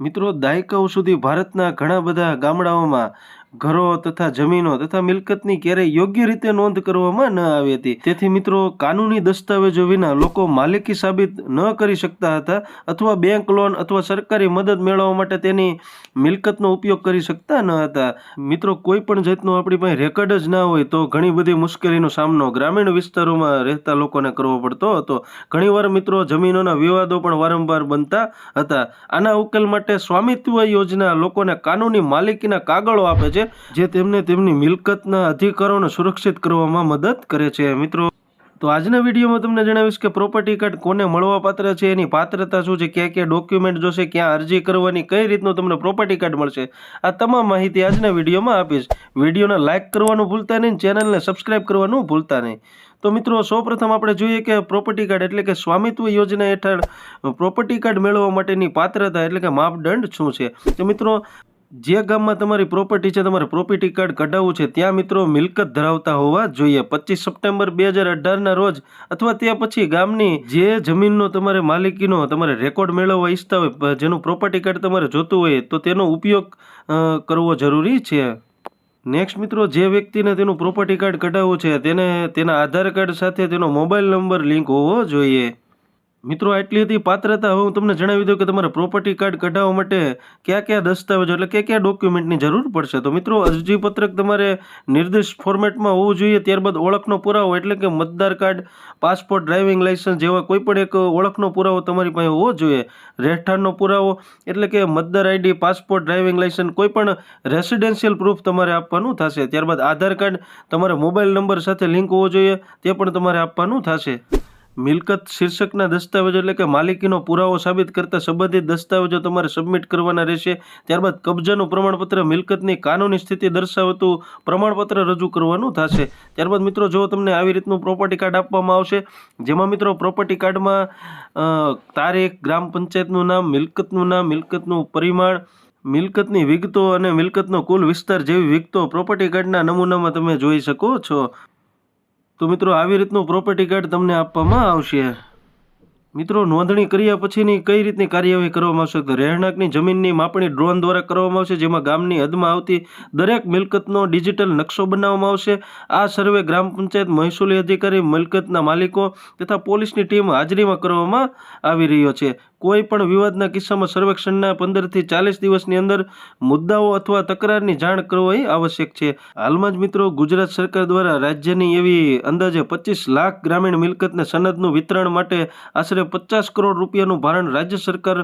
મિત્રો દાયકાઓ સુધી ભારતના ઘણા બધા ગામડાઓમાં ઘરો તથા જમીનો તથા મિલકતની ક્યારેય યોગ્ય રીતે નોંધ કરવામાં ન આવી હતી. તેથી મિત્રો, કાનૂની દસ્તાવેજો વિના લોકો માલિકી સાબિત ન કરી શકતા હતા અથવા બેંક લોન અથવા સરકારી મદદ મેળવવા માટે તેની મિલકતનો ઉપયોગ કરી શકતા ન હતા. મિત્રો, કોઈ પણ જાતનું આપણી પાસે રેકર્ડ જ ના હોય તો ઘણી બધી મુશ્કેલીનો સામનો ગ્રામીણ વિસ્તારોમાં રહેતા લોકોને કરવો પડતો હતો. ઘણીવાર મિત્રો, જમીનોના વિવાદો પણ વારંવાર બનતા હતા. આના ઉકેલ માટે સ્વામિત્વ યોજના લોકોને કાનૂની માલિકીના કાગળો આપે છે. જે તેમને તેમની મિલકતના અધિકારોને સુરક્ષિત કરવામાં મદદ કરે છે. મિત્રો, તો આજના વિડીયોમાં તમને જણાવીશ કે પ્રોપર્ટી કાર્ડ કોને મળવા પાત્ર છે, એની પાત્રતા શું છે, ક્યાં ક્યાં ડોક્યુમેન્ટ જોશે, ક્યાં અરજી કરવાની, કઈ રીતનું તમને પ્રોપર્ટી કાર્ડ મળશે, આ તમામ માહિતી આજના વિડીયોમાં આપીશ. વિડીયોને લાઇક કરવાનું ભૂલતા નહીં, ચેનલને સબસ્ક્રાઇબ કરવાનું ભૂલતા નહીં. તો મિત્રો, સૌપ્રથમ આપણે જોઈએ કે પ્રોપર્ટી કાર્ડ એટલે કે સ્વામિત્વ યોજના હેઠળ પ્રોપર્ટી કાર્ડ મેળવવા માટેની પાત્રતા એટલે કે માપદંડ શું છે? તો મિત્રો જે ગામમાં તમારી પ્રોપર્ટી છે, તમારે પ્રોપર્ટી કાર્ડ કઢાવવું છે, ત્યાં મિત્રો મિલકત ધરાવતા હોવા જોઈએ. પચીસ સપ્ટેમ્બર બે હજાર અઢારના રોજ અથવા ત્યાં પછી ગામની જે જમીનનો તમારે માલિકીનો તમારે રેકોર્ડ મેળવવા ઈચ્છતા હોય જેનું પ્રોપર્ટી કાર્ડ તમારે જોતું હોય, તો તેનો ઉપયોગ કરવો જરૂરી છે. નેક્સ્ટ મિત્રો, જે વ્યક્તિને તેનું પ્રોપર્ટી કાર્ડ કઢાવવું છે, તેને, તેના આધાર કાર્ડ સાથે તેનો મોબાઈલ નંબર લિંક હોવો જોઈએ. મિત્રો, આટલી હતી પાત્રતા. હું તમને જણાવી દઉં કે તમારે પ્રોપર્ટી કાર્ડ કઢાવવા માટે કયા કયા દસ્તાવેજો એટલે કયા કયા ડોક્યુમેન્ટની જરૂર પડશે. તો મિત્રો, અરજીપત્રક તમારે નિર્દિષ્ટ ફોર્મેટમાં હોવું જોઈએ. ત્યારબાદ ઓળખનો પુરાવો એટલે કે મતદાર કાર્ડ પાસપોર્ટ ડ્રાઇવિંગ લાઇસન્સ જેવા કોઈ પણ એક ઓળખનો પુરાવો તમારી પાસે હોવો જોઈએ. રહેઠાણનો પુરાવો એટલે કે મતદાર આઈડી પાસપોર્ટ ડ્રાઇવિંગ લાઇસન્સ કોઈ પણ રેસિડેન્શિયલ પ્રૂફ તમારે આપવાનું થશે. ત્યારબાદ આધાર કાર્ડ તમારે મોબાઈલ નંબર સાથે લિંક હોવો જોઈએ. તે પણ તમારે આપવાનું થશે. મિલકત શીર્ષકના દસ્તાવેજો એટલે કે માલિકીનો પુરાવો સાબિત કરતા સંબંધિત દસ્તાવેજો તમારે સબમિટ કરવાના રહેશે. ત્યારબાદ કબજાનું પ્રમાણપત્ર મિલકતની કાનૂની સ્થિતિ દર્શાવતું પ્રમાણપત્ર રજૂ કરવાનું થશે. ત્યારબાદ મિત્રો, જો તમને આવી રીતનું પ્રોપર્ટી કાર્ડ આપવામાં આવશે, જેમાં મિત્રો પ્રોપર્ટી કાર્ડમાં તારીખ, ગ્રામ પંચાયતનું નામ, મિલકતનું નામ, મિલકતનું પરિમાણ, મિલકતની વિગતો અને મિલકતનો કુલ વિસ્તાર જેવી વિગતો પ્રોપર્ટી કાર્ડના નમૂનામાં તમે જોઈ શકો છો. તો મિત્રો, આવી રીતનું પ્રોપર્ટી કાર્ડ તમને આપવામાં આવશે. મિત્રો, નોંધણી કર્યા પછીની કઈ રીતની કાર્યવાહી કરવામાં આવશે? તો રહેણાંકની જમીનની માપણી ડ્રોન દ્વારા કરવામાં આવશે, જેમાં ગામની હદમાં આવતી દરેક મિલકતનો ડિજિટલ નકશો બનાવવામાં આવશે. આ સર્વે ગ્રામ પંચાયત મહેસૂલી અધિકારી, મિલકતના માલિકો તથા પોલીસની ટીમ હાજરીમાં કરવામાં આવી રહ્યો છે. કોઈ પણ વિવાદના કિસ્સામાં સર્વેક્ષણના પંદરથી ચાલીસ દિવસની અંદર મુદ્દાઓ અથવા તકરારની જાણ કરવી આવશ્યક છે. હાલમાં જ મિત્રો, ગુજરાત સરકાર દ્વારા રાજ્યની એવી અંદાજે પચીસ લાખ ગ્રામીણ મિલકતને સનદનું વિતરણ માટે આશરે પચાસ કરોડ રૂપિયાનું ભારણ રાજ્ય સરકાર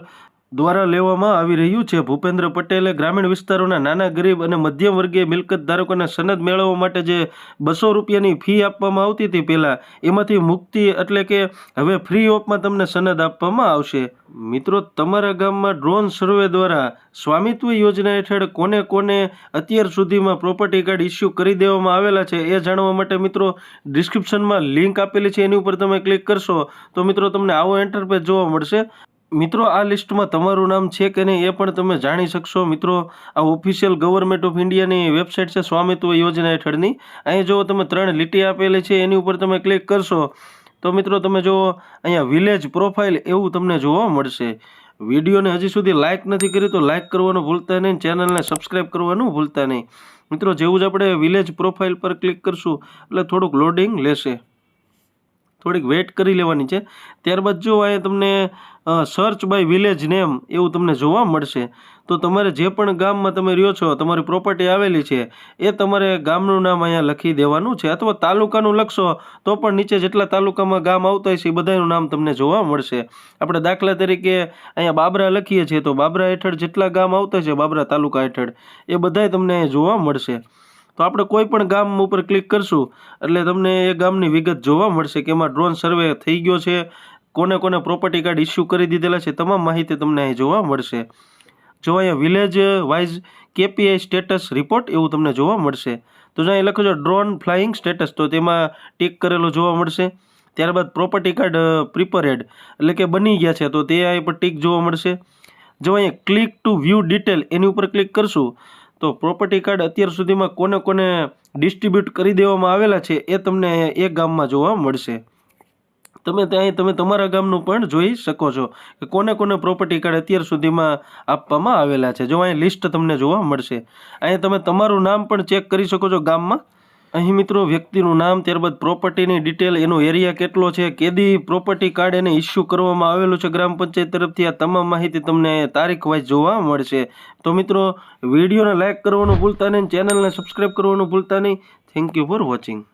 દ્વારા લેવામાં આવી રહ્યું છે. ભૂપેન્દ્ર પટેલે ગ્રામીણ વિસ્તારોના નાના, ગરીબ અને મધ્યમ વર્ગીય મિલકત ધારકોને સનદ મેળવવા માટે જે બસો રૂપિયાની ફી આપવામાં આવતી હતી પહેલાં, એમાંથી મુક્તિ એટલે કે હવે ફ્રી ઓફમાં તમને સનદ આપવામાં આવશે. મિત્રો, તમારા ગામમાં ડ્રોન સર્વે દ્વારા સ્વામિત્વ યોજના હેઠળ કોને કોને અત્યાર સુધીમાં પ્રોપર્ટી કાર્ડ ઇસ્યુ કરી દેવામાં આવેલા છે એ જાણવા માટે મિત્રો ડિસ્ક્રિપ્શનમાં લિંક આપેલી છે. એની ઉપર તમે ક્લિક કરશો તો મિત્રો તમને આવો એન્ટરપેજ જોવા મળશે. મિત્રો, આ લિસ્ટમાં તમારું નામ છે કે નહીં એ પણ તમે જાણી શકશો. મિત્રો, આ ઓફિશિયલ ગવર્મેન્ટ ઓફ ઇન્ડિયાની વેબસાઇટ છે, સ્વામિત્વ યોજના હેઠળની. અહીં જો તમે ત્રણ લીટી આપેલી છે, એની ઉપર તમે ક્લિક કરશો તો મિત્રો, તમે જુઓ, અહીંયા વિલેજ પ્રોફાઇલ એવું તમને જોવા મળશે. વિડીયોને હજી સુધી લાઇક નથી કરી તો લાઇક કરવાનું ભૂલતા નહીં, ચેનલને સબસ્ક્રાઇબ કરવાનું ભૂલતા નહીં. મિત્રો, જેવું જ આપણે વિલેજ પ્રોફાઇલ પર ક્લિક કરશું, એટલે થોડુંક લોડિંગ લેશે. થોડીક વેટ કરી લેવાની છે. ત્યારબાદ જો અહીંયા તમને સર્ચ બાય વિલેજ નેમ એવું તમને જોવા મળશે. તો તમારે જે પણ ગામમાં તમે રહ્યો છો, તમારી પ્રોપર્ટી આવેલી છે, એ તમારે ગામનું નામ અહીંયા લખી દેવાનું છે અથવા તાલુકાનું લખશો, તો પણ નીચે જેટલા તાલુકામાં ગામ આવતા હોય છે એ બધાનું નામ તમને જોવા મળશે. આપણે દાખલા તરીકે અહીંયા બાબરા લખીએ છીએ, તો બાબરા હેઠળ જેટલા ગામ આવતા છે, બાબરા તાલુકા હેઠળ, એ બધાય તમને જોવા મળશે. તો આપણે કોઈ પણ ગામ ઉપર ક્લિક કરશું, એટલે તમને એ ગામની વિગત જોવા મળશે કે એમાં ડ્રોન સર્વે થઈ ગયો છે કોને કોને પ્રોપર્ટી કાર્ડ ઇસ્યુ કરી દીધેલા છે તમામ માહિતી તમને અહીં જોવા મળશે. જો અહીંયા village wise KPI status report એવું તમને જોવા મળશે. તો જો અહીં લખો છો ડ્રોન ફ્લાઇંગ સ્ટેટસ તો તેમાં ટીક કરેલો જોવા મળશે. ત્યારબાદ પ્રોપર્ટી કાર્ડ પ્રિપેરેડ એટલે કે બની ગયા છે, તો તે અહીં પર ટીક જોવા મળશે. જો અહીંયા ક્લિક ટુ વ્યૂ ડિટેલ એની ઉપર ક્લિક કરશું, તો પ્રોપર્ટી કાર્ડ અત્યાર સુધીમાં કોને કોને ડિસ્ટ્રીબ્યુટ કરી દેવામાં આવેલા છે એ તમને એ ગામમાં જોવા મળશે. તમે ત્યાં તમે તમારા ગામનું પણ જોઈ શકો છો કે કોને કોને પ્રોપર્ટી કાર્ડ અત્યાર સુધીમાં આપવામાં આવેલા છે. જો અહીં લિસ્ટ તમને જોવા મળશે. અહીં તમે તમારું નામ પણ ચેક કરી શકો છો ગામમાં. અહીં મિત્રો વ્યક્તિનું નામ, ત્યારબાદ પ્રોપર્ટીની ડિટેલ એનો એરિયા કેટલો છે, કેદી પ્રોપર્ટી કાર્ડ એને ઇસ્યુ કરવામાં આવેલું છે ગ્રામ પંચાયત તરફથી, આ તમામ માહિતી તમને તારીખ વાઇઝ જોવા મળશે. તો મિત્રો, વિડીયોને લાઇક કરવાનું ભૂલતા નહીં ચેનલને સબસ્ક્રાઈબ કરવાનું ભૂલતા નહીં. Thank you for watching